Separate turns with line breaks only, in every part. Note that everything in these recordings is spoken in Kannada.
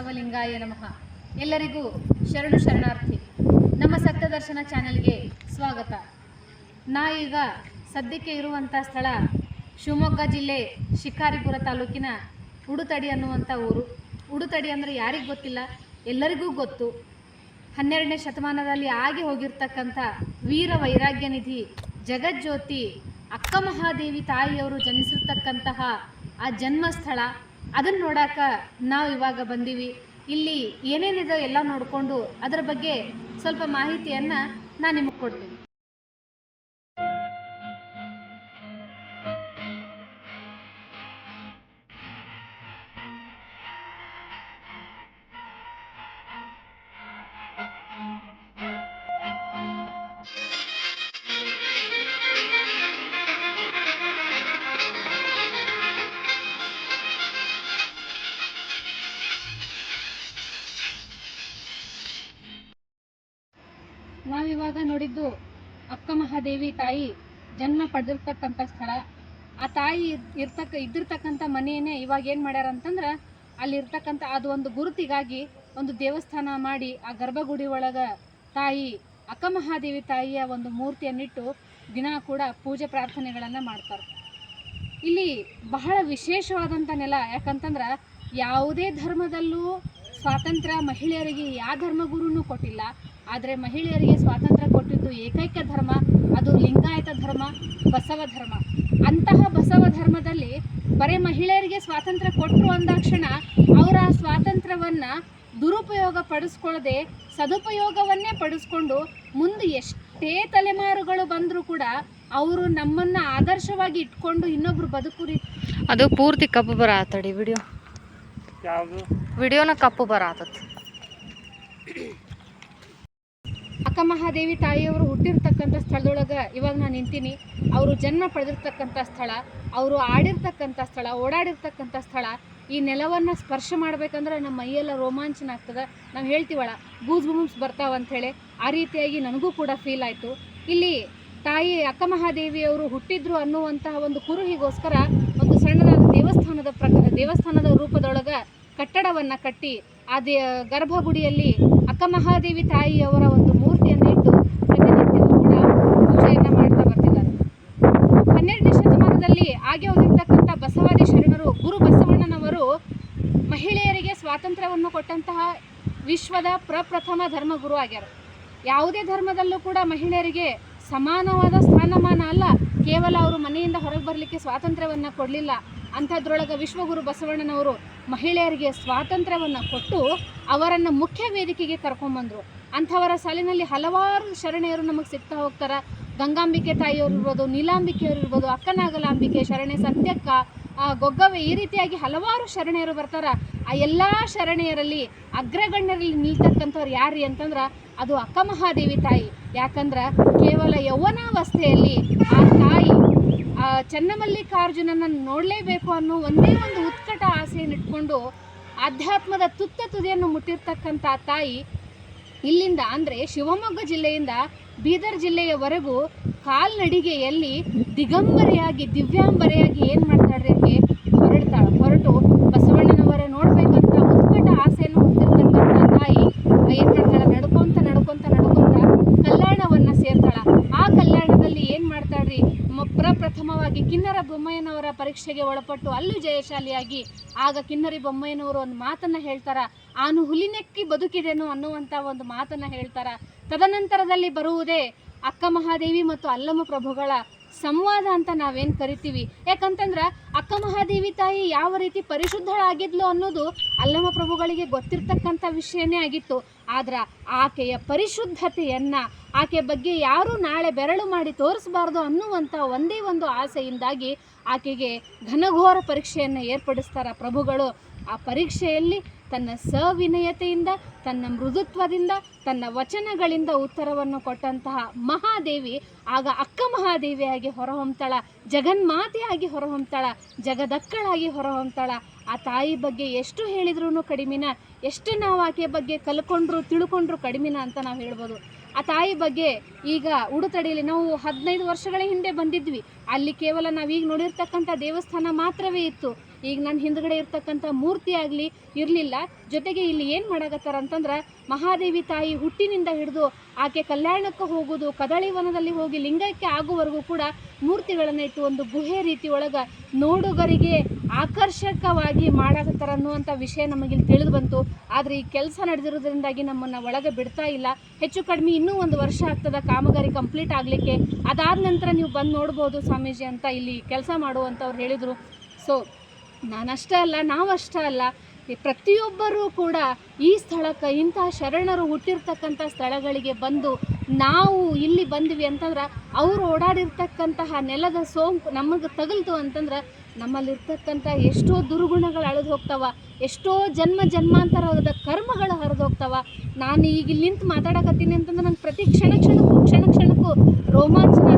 ಬಸವಲಿಂಗಾಯ ನಮಃ. ಎಲ್ಲರಿಗೂ ಶರಣು ಶರಣಾರ್ಥಿ, ನಮ್ಮ ಸತ್ಯದರ್ಶನ ಚಾನೆಲ್ಗೆ ಸ್ವಾಗತ. ನಾ ಈಗ ಸದ್ಯಕ್ಕೆ ಇರುವಂಥ ಸ್ಥಳ ಶಿವಮೊಗ್ಗ ಜಿಲ್ಲೆ ಶಿಕಾರಿಪುರ ತಾಲೂಕಿನ ಉಡುತಡಿ ಅನ್ನುವಂಥ ಊರು. ಉಡುತಡಿ ಅಂದರೆ ಯಾರಿಗೆ ಗೊತ್ತಿಲ್ಲ? ಎಲ್ಲರಿಗೂ ಗೊತ್ತು. ಹನ್ನೆರಡನೇ ಶತಮಾನದಲ್ಲಿ ಆಗಿ ಹೋಗಿರ್ತಕ್ಕಂಥ ವೀರ ವೈರಾಗ್ಯ ನಿಧಿ ಜಗಜ್ಯೋತಿ ಅಕ್ಕ ಮಹಾದೇವಿ ತಾಯಿಯವರು ಜನಿಸಿರ್ತಕ್ಕಂತಹ ಆ ಜನ್ಮಸ್ಥಳ. ಅದನ್ನು ನೋಡಾಕ ನಾವು ಇವಾಗ ಬಂದೀವಿ. ಇಲ್ಲಿ ಏನೇನಿದೆ ಎಲ್ಲ ನೋಡಿಕೊಂಡು ಅದರ ಬಗ್ಗೆ ಸ್ವಲ್ಪ ಮಾಹಿತಿಯನ್ನು ನಾನು ನಿಮಗೆ ಕೊಡ್ತೀನಿ. ಮಹಾದೇವಿ ತಾಯಿ ಜನ್ಮ ಪಡೆದಿರ್ತಕ್ಕಂಥ ಸ್ಥಳ. ಆ ತಾಯಿ ಇರ್ತಕ್ಕ, ಇದ್ದಿರ್ತಕ್ಕಂಥ ಮನೆಯನ್ನೇ ಇವಾಗ ಏನು ಮಾಡ್ಯಾರ ಅಂತಂದ್ರೆ ಅಲ್ಲಿ ಇರ್ತಕ್ಕಂಥ ಅದು ಒಂದು ಗುರುತಿಗಾಗಿ ಒಂದು ದೇವಸ್ಥಾನ ಮಾಡಿ ಆ ಗರ್ಭಗುಡಿ ಒಳಗೆ ತಾಯಿ ಅಕ್ಕಮಹಾದೇವಿ ತಾಯಿಯ ಒಂದು ಮೂರ್ತಿಯನ್ನಿಟ್ಟು ದಿನ ಕೂಡ ಪೂಜೆ ಪ್ರಾರ್ಥನೆಗಳನ್ನು ಮಾಡ್ತಾರೆ. ಇಲ್ಲಿ ಬಹಳ ವಿಶೇಷವಾದಂಥ ನೆಲ ಯಾಕಂತಂದ್ರೆ ಯಾವುದೇ ಧರ್ಮದಲ್ಲೂ ಸ್ವಾತಂತ್ರ್ಯ ಮಹಿಳೆಯರಿಗೆ ಯಾವ ಧರ್ಮಗುರುನೂ ಕೊಟ್ಟಿಲ್ಲ. ಆದರೆ ಮಹಿಳೆಯರಿಗೆ ಸ್ವಾತಂತ್ರ್ಯ ಕೊಟ್ಟಿದ್ದು ಏಕೈಕ ಧರ್ಮ ಅದು ಲಿಂಗಾಯತ ಧರ್ಮ ಬಸವ ಧರ್ಮ. ಅಂತಹ ಬಸವ ಧರ್ಮದಲ್ಲಿ ಬರೀ ಮಹಿಳೆಯರಿಗೆ ಸ್ವಾತಂತ್ರ್ಯ ಕೊಟ್ಟರು ಅಂದಾಕ್ಷಣ ಅವರ ಆ ಸ್ವಾತಂತ್ರ್ಯವನ್ನು ದುರುಪಯೋಗ ಪಡಿಸ್ಕೊಳ್ಳದೆ ಸದುಪಯೋಗವನ್ನೇ ಪಡಿಸ್ಕೊಂಡು ಮುಂದೆ ಎಷ್ಟೇ ತಲೆಮಾರುಗಳು ಬಂದರೂ ಕೂಡ ಅವರು ನಮ್ಮನ್ನು ಆದರ್ಶವಾಗಿ ಇಟ್ಕೊಂಡು ಇನ್ನೊಬ್ರು ಬದುಕು ರೀ.
ಅದು ಪೂರ್ತಿ ಕಪ್ಪು ಆತಡಿ ವಿಡಿಯೋ.
ಯಾವುದು?
ವಿಡಿಯೋನ ಕಪ್ಪು ಬರತ್ತತ್
ಅಕ್ಕ ಮಹಾದೇವಿ ತಾಯಿಯವರು ಹುಟ್ಟಿರ್ತಕ್ಕಂಥ ಸ್ಥಳದೊಳಗೆ ಇವಾಗ ನಾನು ನಿಂತೀನಿ. ಅವರು ಜನ್ಮ ಪಡೆದಿರ್ತಕ್ಕಂಥ ಸ್ಥಳ, ಅವರು ಆಡಿರ್ತಕ್ಕಂಥ ಸ್ಥಳ, ಓಡಾಡಿರ್ತಕ್ಕಂಥ ಸ್ಥಳ, ಈ ನೆಲವನ್ನು ಸ್ಪರ್ಶ ಮಾಡ್ಬೇಕಂದ್ರೆ ನಮ್ಮ ಮೈಯೆಲ್ಲ ರೋಮಾಂಚನ ಆಗ್ತದೆ. ನಾವು ಹೇಳ್ತೀವಲ್ಲ, ಗೂಸ್ ಬೂಮ್ಸ್ ಬರ್ತಾವ ಅಂಥೇಳಿ ಆ ರೀತಿಯಾಗಿ ನನಗೂ ಕೂಡ ಫೀಲ್ ಆಯಿತು. ಇಲ್ಲಿ ತಾಯಿ ಅಕ್ಕ ಮಹಾದೇವಿಯವರು ಹುಟ್ಟಿದ್ರು ಅನ್ನುವಂತಹ ಒಂದು ಕುರುಹಿಗೋಸ್ಕರ ಒಂದು ಸಣ್ಣದಾದ ದೇವಸ್ಥಾನದ ಪ್ರಕಾರ, ದೇವಸ್ಥಾನದ ರೂಪದೊಳಗೆ ಕಟ್ಟಡವನ್ನು ಕಟ್ಟಿ, ಆ ದೇ, ಗರ್ಭಗುಡಿಯಲ್ಲಿ ಅಕ್ಕ ಮಹಾದೇವಿ ತಾಯಿಯವರ ಒಂದು ಮೂರ್ತಿಯನ್ನು ಇಟ್ಟು ಪ್ರತಿನಿತ್ಯವೂ ಕೂಡ ಪೂಜೆಯನ್ನು ಮಾಡ್ತಾ ಬರ್ತಿದ್ದಾರೆ. ಹನ್ನೆರಡನೇ ಶತಮಾನದಲ್ಲಿ ಆಗಿ ಹೋಗಿರ್ತಕ್ಕಂಥ ಬಸವಾದಿ ಶರಣರು ಗುರು ಬಸವಣ್ಣನವರು ಮಹಿಳೆಯರಿಗೆ ಸ್ವಾತಂತ್ರ್ಯವನ್ನು ಕೊಟ್ಟಂತಹ ವಿಶ್ವದ ಪ್ರಪ್ರಥಮ ಧರ್ಮಗುರು ಆಗ್ಯಾರ. ಯಾವುದೇ ಧರ್ಮದಲ್ಲೂ ಕೂಡ ಮಹಿಳೆಯರಿಗೆ ಸಮಾನವಾದ ಸ್ಥಾನಮಾನ ಅಲ್ಲ, ಕೇವಲ ಅವರು ಮನೆಯಿಂದ ಹೊರಗೆ ಬರಲಿಕ್ಕೆ ಸ್ವಾತಂತ್ರ್ಯವನ್ನು ಕೊಡಲಿಲ್ಲ. ಅಂಥದ್ರೊಳಗೆ ವಿಶ್ವಗುರು ಬಸವಣ್ಣನವರು ಮಹಿಳೆಯರಿಗೆ ಸ್ವಾತಂತ್ರ್ಯವನ್ನು ಕೊಟ್ಟು ಅವರನ್ನು ಮುಖ್ಯ ವೇದಿಕೆಗೆ ಕರ್ಕೊಂಬಂದರು. ಅಂಥವರ ಸಾಲಿನಲ್ಲಿ ಹಲವಾರು ಶರಣೆಯರು ನಮಗೆ ಸಿಗ್ತಾ ಹೋಗ್ತಾರೆ. ಗಂಗಾಂಬಿಕೆ ತಾಯಿಯವರು ಇರ್ಬೋದು, ನೀಲಾಂಬಿಕೆಯವರು ಇರ್ಬೋದು, ಅಕ್ಕನಾಗಲಾಂಬಿಕೆ, ಶರಣೆ ಸತ್ಯಕ್ಕ ಗೊಗ್ಗವೆ ಈ ರೀತಿಯಾಗಿ ಹಲವಾರು ಶರಣೆಯರು ಬರ್ತಾರೆ. ಆ ಎಲ್ಲ ಶರಣೆಯರಲ್ಲಿ ಅಗ್ರಗಣ್ಯರಲ್ಲಿ ನಿಲ್ತಕ್ಕಂಥವ್ರು ಯಾರಿ ಅಂತಂದ್ರೆ ಅದು ಅಕ್ಕ ಮಹಾದೇವಿ ತಾಯಿ. ಯಾಕಂದ್ರೆ ಕೇವಲ ಯೌವನಾವಸ್ಥೆಯಲ್ಲಿ ಆ ತಾಯಿ ಚನ್ನಮಲ್ಲಿಕಾರ್ಜುನನ ನೋಡಲೇಬೇಕು ಅನ್ನೋ ಒಂದೇ ಒಂದು ಉತ್ಕಟ ಆಸೆಯನ್ನು ಇಟ್ಕೊಂಡು ಆಧ್ಯಾತ್ಮದ ತುತ್ತ ತುದಿಯನ್ನು ಮುಟ್ಟಿರ್ತಕ್ಕಂಥ ತಾಯಿ ಇಲ್ಲಿಂದ ಅಂದರೆ ಶಿವಮೊಗ್ಗ ಜಿಲ್ಲೆಯಿಂದ ಬೀದರ್ ಜಿಲ್ಲೆಯವರೆಗೂ ಕಾಲ್ನಡಿಗೆಯಲ್ಲಿ ದಿಗಂಬರೆಯಾಗಿ, ದಿವ್ಯಾಂಬರೆಯಾಗಿ ಏನು ಮಾಡ್ತಾಳ್ರಿ ಆಕೆ ಹೊರಡ್ತಾಳೆ ಹೊರಟು ಬಸವಣ್ಣನವರ ನೋಡ್ಬೇಕಂತ ಉತ್ಕಟ ಆಸೆಯನ್ನು ಹೊಂದಿರ್ತಕ್ಕಂಥ ತಾಯಿ ಏನು ಮಾಡ್ತಾಳೆ ನಡ್ಕೊಂತ ನಡ್ಕೊಂತ ನಡ್ಕೊಂತ ಕಲ್ಯಾಣವನ್ನು ಸೇರ್ತಾಳ ಆ ಕಲ್ಯಾಣದಲ್ಲಿ ಏನು ಮಾಡ್ತಾಳ್ರಿ ಮ ಪ್ರಪ್ರಥಮವಾಗಿ ಕಿನ್ನರ ಬೊಮ್ಮಯ್ಯನವರ ಪರೀಕ್ಷೆಗೆ ಒಳಪಟ್ಟು ಅಲ್ಲೂ ಜಯಶಾಲಿಯಾಗಿ ಆಗ ಕಿನ್ನರಿ ಬೊಮ್ಮಯ್ಯನವರು ಒಂದು ಮಾತನ್ನ ಹೇಳ್ತಾರ. ಆನು ಹುಲಿನೆಕ್ಕಿ ಬದುಕಿದೆನು ಅನ್ನುವಂಥ ಒಂದು ಮಾತನ್ನ ಹೇಳ್ತಾರ. ತದನಂತರದಲ್ಲಿ ಬರುವುದೇ ಅಕ್ಕ ಮಹಾದೇವಿ ಮತ್ತು ಅಲ್ಲಮ ಪ್ರಭುಗಳ ಸಂವಾದ ಅಂತ ನಾವೇನು ಕರಿತೀವಿ? ಯಾಕಂತಂದ್ರೆ ಅಕ್ಕ ಮಹಾದೇವಿ ತಾಯಿ ಯಾವ ರೀತಿ ಪರಿಶುದ್ಧಳಾಗಿದ್ಲು ಅನ್ನೋದು ಅಲ್ಲಮ ಪ್ರಭುಗಳಿಗೆ ಗೊತ್ತಿರ್ತಕ್ಕಂಥ ವಿಷಯನೇ ಆಗಿತ್ತು. ಆದ್ರೆ ಆಕೆಯ ಪರಿಶುದ್ಧತೆಯನ್ನು ಆಕೆ ಬಗ್ಗೆ ಯಾರೂ ನಾಳೆ ಬೆರಳು ಮಾಡಿ ತೋರಿಸಬಾರ್ದು ಅನ್ನುವಂಥ ಒಂದೇ ಒಂದು ಆಸೆಯಿಂದಾಗಿ ಆಕೆಗೆ ಘನಘೋರ ಪರೀಕ್ಷೆಯನ್ನು ಏರ್ಪಡಿಸ್ತಾರ ಪ್ರಭುಗಳು. ಆ ಪರೀಕ್ಷೆಯಲ್ಲಿ ತನ್ನ ಸವಿನಯತೆಯಿಂದ, ತನ್ನ ಮೃದುತ್ವದಿಂದ, ತನ್ನ ವಚನಗಳಿಂದ ಉತ್ತರವನ್ನು ಕೊಟ್ಟಂತಹ ಮಹಾದೇವಿ, ಆಗ ಅಕ್ಕ ಮಹಾದೇವಿಯಾಗಿ ಹೊರಹೊಮ್ತಾಳ ಜಗನ್ಮಾತೆಯಾಗಿ ಹೊರಹೊಮ್ತಾಳ, ಜಗದಕ್ಕಳಾಗಿ ಹೊರಹೊಮ್ತಾಳ. ಆ ತಾಯಿ ಬಗ್ಗೆ ಎಷ್ಟು ಹೇಳಿದ್ರೂ ಕಡಿಮಿನ, ಎಷ್ಟು ನಾವು ಆಕೆಯ ಬಗ್ಗೆ ಕಲ್ಕೊಂಡ್ರು, ತಿಳ್ಕೊಂಡ್ರು ಕಡಿಮಿನ ಅಂತ ನಾವು ಹೇಳ್ಬೋದು. ಆ ತಾಯಿ ಬಗ್ಗೆ ಈಗ ಉಡುತಡಿಯಲ್ಲಿ ನಾವು ಹದಿನೈದು ವರ್ಷಗಳ ಹಿಂದೆ ಬಂದಿದ್ವಿ. ಅಲ್ಲಿ ಕೇವಲ ನಾವೀಗ ನೋಡಿರ್ತಕ್ಕಂಥ ದೇವಸ್ಥಾನ ಮಾತ್ರವೇ ಇತ್ತು. ಈಗ ನನ್ನ ಹಿಂದ್ಗಡೆ ಇರ್ತಕ್ಕಂಥ ಮೂರ್ತಿ ಆಗಲಿ ಇರಲಿಲ್ಲ. ಜೊತೆಗೆ ಇಲ್ಲಿ ಏನು ಮಾಡಾಕತ್ತಾರ ಅಂತಂದ್ರೆ ಮಹಾದೇವಿ ತಾಯಿ ಹುಟ್ಟಿನಿಂದ ಹಿಡಿದು ಆಕೆ ಕಲ್ಯಾಣಕ್ಕೆ ಹೋಗೋದು ಕದಳಿವನದಲ್ಲಿ ಹೋಗಿ ಲಿಂಗಕ್ಕೆ ಆಗುವವರೆಗೂ ಕೂಡ ಮೂರ್ತಿಗಳನ್ನು ಇಟ್ಟು ಒಂದು ಗುಹೆ ರೀತಿ ಒಳಗೆ ನೋಡುಗರಿಗೆ ಆಕರ್ಷಕವಾಗಿ ಮಾಡಾಕತ್ತಾರ ಅನ್ನುವಂಥ ವಿಷಯ ನಮಗಿಲ್ಲಿ ತಿಳಿದು ಬಂತು. ಆದರೆ ಈ ಕೆಲಸ ನಡೆದಿರೋದ್ರಿಂದಾಗಿ ನಮ್ಮನ್ನು ಒಳಗೆ ಬಿಡ್ತಾ ಇಲ್ಲ. ಹೆಚ್ಚು ಕಡಿಮೆ ಇನ್ನೂ ಒಂದು ವರ್ಷ ಆಗ್ತದ ಕಾಮಗಾರಿ ಕಂಪ್ಲೀಟ್ ಆಗಲಿಕ್ಕೆ. ಅದಾದ ನಂತರ ನೀವು ಬಂದು ನೋಡ್ಬೋದು ಸ್ವಾಮೀಜಿ ಅಂತ ಇಲ್ಲಿ ಕೆಲಸ ಮಾಡುವಂಥವ್ರು ಹೇಳಿದರು. ಸೊ ನಾನಷ್ಟೇ ಅಲ್ಲ, ನಾವಷ್ಟೇ ಅಲ್ಲ. ಪ್ರತಿಯೊಬ್ಬರೂ ಕೂಡ ಈ ಸ್ಥಳಕ್ಕೆ ಇಂತಹ ಶರಣರು ಹುಟ್ಟಿರ್ತಕ್ಕಂಥ ಸ್ಥಳಗಳಿಗೆ ಬಂದು ನಾವು ಇಲ್ಲಿ ಬಂದ್ವಿ ಅಂತಂದ್ರೆ ಅವರು ಓಡಾಡಿರ್ತಕ್ಕಂತಹ ನೆಲದ ಸೋಂಕು ನಮಗೆ ತಗಲ್ತು ಅಂತಂದ್ರೆ ನಮ್ಮಲ್ಲಿರ್ತಕ್ಕಂಥ ಎಷ್ಟೋ ದುರ್ಗುಣಗಳು ಅಳೆದು ಹೋಗ್ತಾವ, ಎಷ್ಟೋ ಜನ್ಮ ಜನ್ಮಾಂತರದ ಕರ್ಮಗಳು ಹರಿದು ಹೋಗ್ತಾವ. ನಾನು ಈಗ ಇಲ್ಲಿ ನಿಂತು ಮಾತಾಡಕತ್ತೀನಿ ಅಂತಂದ್ರೆ ನಂಗೆ ಪ್ರತಿ ಕ್ಷಣ ಕ್ಷಣಕ್ಕೂ ಕ್ಷಣ ಕ್ಷಣಕ್ಕೂ ರೋಮಾಂಚನ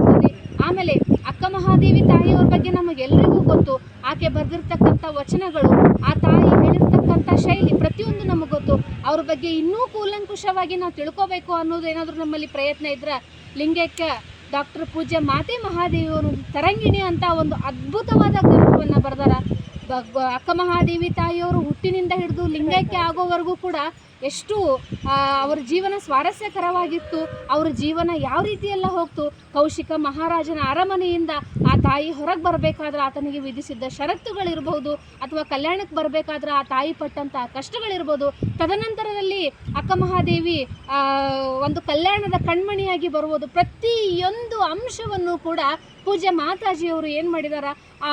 ಮಹಾದೇವಿ ತಾಯಿಯವ್ರ ಬಗ್ಗೆ ನಮಗೆಲ್ಲರಿಗೂ ಗೊತ್ತು. ಆಕೆ ಬರೆದಿರ್ತಕ್ಕಂಥ ವಚನಗಳು, ಆ ತಾಯಿ ಹೇಳಿರ್ತಕ್ಕಂಥ ಶೈಲಿ ಪ್ರತಿಯೊಂದು ನಮಗೆ ಗೊತ್ತು. ಅವ್ರ ಬಗ್ಗೆ ಇನ್ನೂ ಕೂಲಂಕುಷವಾಗಿ ನಾವು ತಿಳ್ಕೊಬೇಕು ಅನ್ನೋದು ಏನಾದರೂ ನಮ್ಮಲ್ಲಿ ಪ್ರಯತ್ನ ಇದ್ರೆ ಲಿಂಗೈಕ್ಯ ಡಾಕ್ಟರ್ ಪೂಜ್ಯ ಮಾತೆ ಮಹಾದೇವಿಯವರು ತರಂಗಿಣಿ ಅಂತ ಒಂದು ಅದ್ಭುತವಾದ ಗ್ರಂಥವನ್ನು ಬರೆದಾರ. ಅಕ್ಕ ಮಹಾದೇವಿ ತಾಯಿಯವರು ಹುಟ್ಟಿನಿಂದ ಹಿಡಿದು ಲಿಂಗೈಕ್ಯ ಆಗೋವರೆಗೂ ಕೂಡ ಎಷ್ಟು ಅವರ ಜೀವನ ಸ್ವಾರಸ್ಯಕರವಾಗಿತ್ತು, ಅವರ ಜೀವನ ಯಾವ ರೀತಿ ಎಲ್ಲ ಹೋಗ್ತು, ಕೌಶಿಕ ಮಹಾರಾಜನ ಅರಮನೆಯಿಂದ ಆ ತಾಯಿ ಹೊರಗೆ ಬರಬೇಕಾದ್ರೆ ಆತನಿಗೆ ವಿಧಿಸಿದ್ದ ಷರತ್ತುಗಳಿರ್ಬೋದು, ಅಥವಾ ಕಲ್ಯಾಣಕ್ಕೆ ಬರಬೇಕಾದ್ರೆ ಆ ತಾಯಿ ಪಟ್ಟಂತಹ ಕಷ್ಟಗಳಿರ್ಬೋದು, ತದನಂತರದಲ್ಲಿ ಅಕ್ಕ ಮಹಾದೇವಿ ಒಂದು ಕಲ್ಯಾಣದ ಕಣ್ಮಣಿಯಾಗಿ ಬರುವುದು ಪ್ರತಿಯೊಂದು ಅಂಶವನ್ನು ಕೂಡ ಪೂಜ್ಯ ಮಾತಾಜಿಯವರು ಏನು ಮಾಡಿದಾರ, ಆ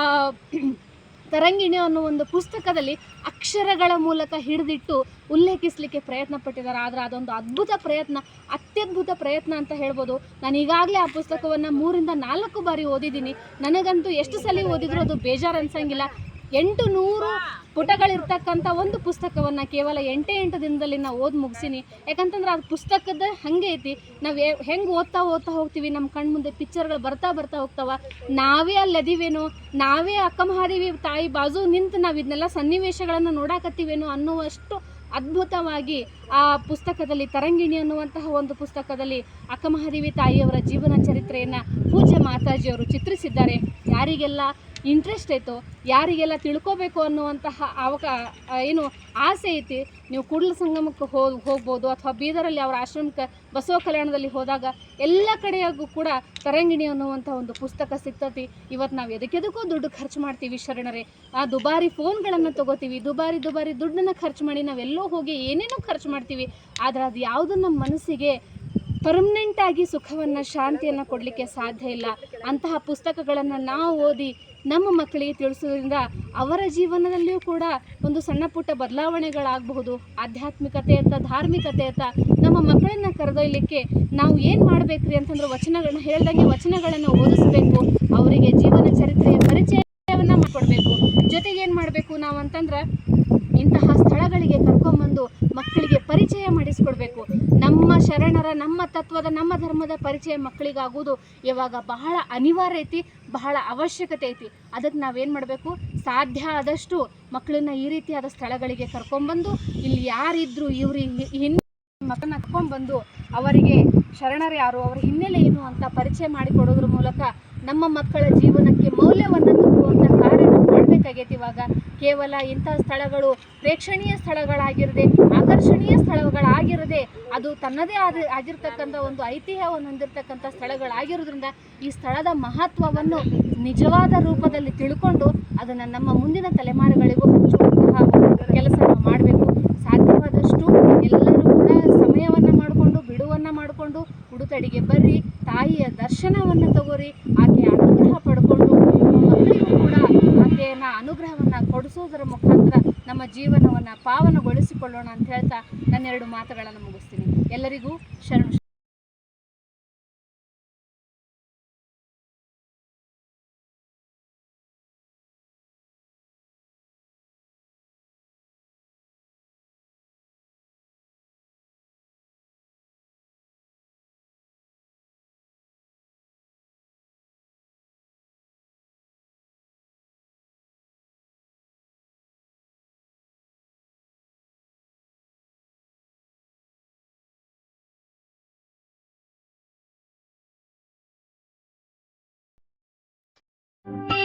ತರಂಗಿಣಿ ಅನ್ನೋ ಒಂದು ಪುಸ್ತಕದಲ್ಲಿ ಅಕ್ಷರಗಳ ಮೂಲಕ ಹಿಡಿದಿಟ್ಟು ಉಲ್ಲೇಖಿಸಲಿಕ್ಕೆ ಪ್ರಯತ್ನ ಪಟ್ಟಿದ್ದಾರೆ. ಆದರೆ ಅದೊಂದು ಅದ್ಭುತ ಪ್ರಯತ್ನ, ಅತ್ಯದ್ಭುತ ಪ್ರಯತ್ನ ಅಂತ ಹೇಳ್ಬೋದು. ನಾನು ಈಗಾಗಲೇ ಆ ಪುಸ್ತಕವನ್ನು ಮೂರಿಂದ ನಾಲ್ಕು ಬಾರಿ ಓದಿದ್ದೀನಿ. ನನಗಂತೂ ಎಷ್ಟು ಸಲ ಓದಿದ್ರೂ ಅದು ಬೇಜಾರು ಅನ್ಸಂಗಿಲ್ಲ. ಎಂಟು ನೂರು ಪುಟಗಳಿರ್ತಕ್ಕಂಥ ಒಂದು ಪುಸ್ತಕವನ್ನು ಕೇವಲ ಎಂಟೇ ಎಂಟು ದಿನದಲ್ಲಿ ನಾವು ಓದಿ ಮುಗಿಸೀನಿ. ಯಾಕಂತಂದ್ರೆ ಅದು ಪುಸ್ತಕದ ಹಂಗೆ ಐತಿ. ನಾವು ಹೆಂಗೆ ಓದ್ತಾ ಓದ್ತಾ ಹೋಗ್ತೀವಿ ನಮ್ಮ ಕಣ್ಣು ಮುಂದೆ ಪಿಕ್ಚರ್ಗಳು ಬರ್ತಾ ಬರ್ತಾ ಹೋಗ್ತಾವ. ನಾವೇ ಅಲ್ಲಿ ನಾವೇ ಅಕ್ಕಮಹಾದೇವಿ ತಾಯಿ ಬಾಜು ನಿಂತು ನಾವು ಇದನ್ನೆಲ್ಲ ಸನ್ನಿವೇಶಗಳನ್ನು ನೋಡಾಕತ್ತೀವೇನೋ ಅನ್ನುವಷ್ಟು ಅದ್ಭುತವಾಗಿ ಆ ಪುಸ್ತಕದಲ್ಲಿ ತರಂಗಿಣಿ ಅನ್ನುವಂತಹ ಒಂದು ಪುಸ್ತಕದಲ್ಲಿ ಅಕ್ಕಮಹಾದೇವಿ ತಾಯಿಯವರ ಜೀವನ ಚರಿತ್ರೆಯನ್ನು ಪೂಜ್ಯ ಮಾತಾಜಿಯವರು ಚಿತ್ರಿಸಿದ್ದಾರೆ. ಯಾರಿಗೆಲ್ಲ ಇಂಟ್ರೆಸ್ಟ್ ಐತೋ ಯಾರಿಗೆಲ್ಲ ತಿಳ್ಕೋಬೇಕು ಅನ್ನುವಂತಹ ಅವಕಾ ಏನು ಆಸೆ ಐತಿ, ನೀವು ಕೂಡಲ ಸಂಗಮಕ್ಕೆ ಹೋಗಿ ಹೋಗ್ಬೋದು ಅಥವಾ ಬೀದರಲ್ಲಿ ಅವರ ಆಶ್ರಮಕ್ಕೆ ಬಸವ ಕಲ್ಯಾಣದಲ್ಲಿ ಹೋದಾಗ ಎಲ್ಲ ಕಡೆಯಾಗೂ ಕೂಡ ತರಂಗಿಣಿ ಅನ್ನುವಂಥ ಒಂದು ಪುಸ್ತಕ ಸಿಗ್ತತಿ. ಇವತ್ತು ನಾವು ಎದಕ್ಕೆದಕ್ಕೂ ದುಡ್ಡು ಖರ್ಚು ಮಾಡ್ತೀವಿ ಶರಣರೇ. ಆ ದುಬಾರಿ ಫೋನ್ಗಳನ್ನು ತಗೋತೀವಿ, ದುಬಾರಿ ದುಬಾರಿ ದುಡ್ಡನ್ನು ಖರ್ಚು ಮಾಡಿ ನಾವೆಲ್ಲೋ ಹೋಗಿ ಏನೇನೋ ಖರ್ಚು ಮಾಡ್ತೀವಿ. ಆದರೆ ಅದು ಯಾವುದು ನಮ್ಮ ಮನಸ್ಸಿಗೆ ಪರ್ಮನೆಂಟಾಗಿ ಸುಖವನ್ನು, ಶಾಂತಿಯನ್ನು ಕೊಡಲಿಕ್ಕೆ ಸಾಧ್ಯ ಇಲ್ಲ. ಅಂತಹ ಪುಸ್ತಕಗಳನ್ನು ನಾವು ಓದಿ ನಮ್ಮ ಮಕ್ಕಳಿಗೆ ತಿಳಿಸೋದ್ರಿಂದ ಅವರ ಜೀವನದಲ್ಲಿಯೂ ಕೂಡ ಒಂದು ಸಣ್ಣ ಪುಟ್ಟ ಬದಲಾವಣೆಗಳಾಗಬಹುದು. ಆಧ್ಯಾತ್ಮಿಕತೆ ಅಂತ, ಧಾರ್ಮಿಕತೆ ಅಂತ ನಮ್ಮ ಮಕ್ಕಳನ್ನ ಕರೆದೊಯ್ಯಲಿಕ್ಕೆ ನಾವು ಏನು ಮಾಡಬೇಕ್ರಿ ಅಂತಂದ್ರೆ ವಚನಗಳನ್ನ ಹೇಳ್ದಂಗೆ ವಚನಗಳನ್ನು ಓದಿಸ್ಬೇಕು. ಅವರಿಗೆ ಜೀವನ ಚರಿತ್ರೆಯ ಪರಿಚಯವನ್ನು ಮಾಡಿಕೊಡ್ಬೇಕು. ಜೊತೆಗೆ ಏನು ಮಾಡಬೇಕು ನಾವು ಅಂತಂದ್ರೆ ಇಂತಹ ಸ್ಥಳಗಳಿಗೆ ಕರ್ಕೊಂಬಂದು ಮಕ್ಕಳಿಗೆ ಪರಿಚಯ ಮಾಡಿಸ್ಕೊಡ್ಬೇಕು. ನಮ್ಮ ಶರಣರ, ನಮ್ಮ ತತ್ವದ, ನಮ್ಮ ಧರ್ಮದ ಪರಿಚಯ ಮಕ್ಕಳಿಗಾಗುವುದು ಇವಾಗ ಬಹಳ ಅನಿವಾರ್ಯ ಐತಿ, ಬಹಳ ಅವಶ್ಯಕತೆ ಐತಿ. ಅದಕ್ಕೆ ನಾವೇನು ಮಾಡಬೇಕು? ಸಾಧ್ಯ ಆದಷ್ಟು ಮಕ್ಕಳನ್ನ ಈ ರೀತಿಯಾದ ಸ್ಥಳಗಳಿಗೆ ಕರ್ಕೊಂಬಂದು, ಇಲ್ಲಿ ಯಾರಿದ್ರು ಇವರು ಹಿಂದೆ ಮಕ್ಕಳನ್ನ ಕರ್ಕೊಂಡ್ಬಂದು ಅವರಿಗೆ ಶರಣರು ಯಾರು, ಅವರ ಹಿನ್ನೆಲೆ ಏನು ಅಂತ ಪರಿಚಯ ಮಾಡಿಕೊಡೋದ್ರ ಮೂಲಕ ನಮ್ಮ ಮಕ್ಕಳ ಜೀವನಕ್ಕೆ ಮೌಲ್ಯವನ್ನು ಮಾಡಬೇಕಾಗೈತಿ ಇವಾಗ ಕೇವಲ ಇಂಥ ಸ್ಥಳಗಳು ಪ್ರೇಕ್ಷಣೀಯ ಸ್ಥಳಗಳಾಗಿರದೆ ಆಕರ್ಷಣೀಯ ಸ್ಥಳಗಳಾಗಿರದೆ ಅದು ತನ್ನದೇ ಆದ, ಆಗಿರ್ತಕ್ಕಂಥ ಒಂದು ಐತಿಹ್ಯವನ್ನು ಹೊಂದಿರತಕ್ಕಂಥ ಸ್ಥಳಗಳಾಗಿರೋದ್ರಿಂದ ಈ ಸ್ಥಳದ ಮಹತ್ವವನ್ನು ನಿಜವಾದ ರೂಪದಲ್ಲಿ ತಿಳ್ಕೊಂಡು ಅದನ್ನು ನಮ್ಮ ಮುಂದಿನ ತಲೆಮಾರುಗಳಿಗೂ ಹಂಚುವಂತಹ ಕೆಲಸ ಮಾಡಬೇಕು. ಸಾಧ್ಯವಾದಷ್ಟು ಎಲ್ಲರೂ ಕೂಡ ಸಮಯವನ್ನು ಮಾಡಿಕೊಂಡು, ಬಿಡುವನ್ನು ಮಾಡಿಕೊಂಡು, ಉಡುತಡಿಗೆ ಬರ್ರಿ, ತಾಯಿಯ ದರ್ಶನವನ್ನು ತಗೋರಿ, ಆಕೆಯ ಅನುಗ್ರಹ ಪಡ್ಕೊಂಡು ನಮ್ಮ ಮಕ್ಕಳಿಗೂ ಕೂಡ ಆಕೆಯನ್ನ ಕೊಡಿಸೋದರ ಮುಖಾಂತರ ನಮ್ಮ ಜೀವನವನ್ನು ಪಾವನಗೊಳಿಸಿಕೊಳ್ಳೋಣ ಅಂತ ಹೇಳ್ತಾ ನನ್ನೆರಡು ಮಾತುಗಳನ್ನು ಮುಗಿಸ್ತೀನಿ. ಎಲ್ಲರಿಗೂ ಶರಣು Thank you.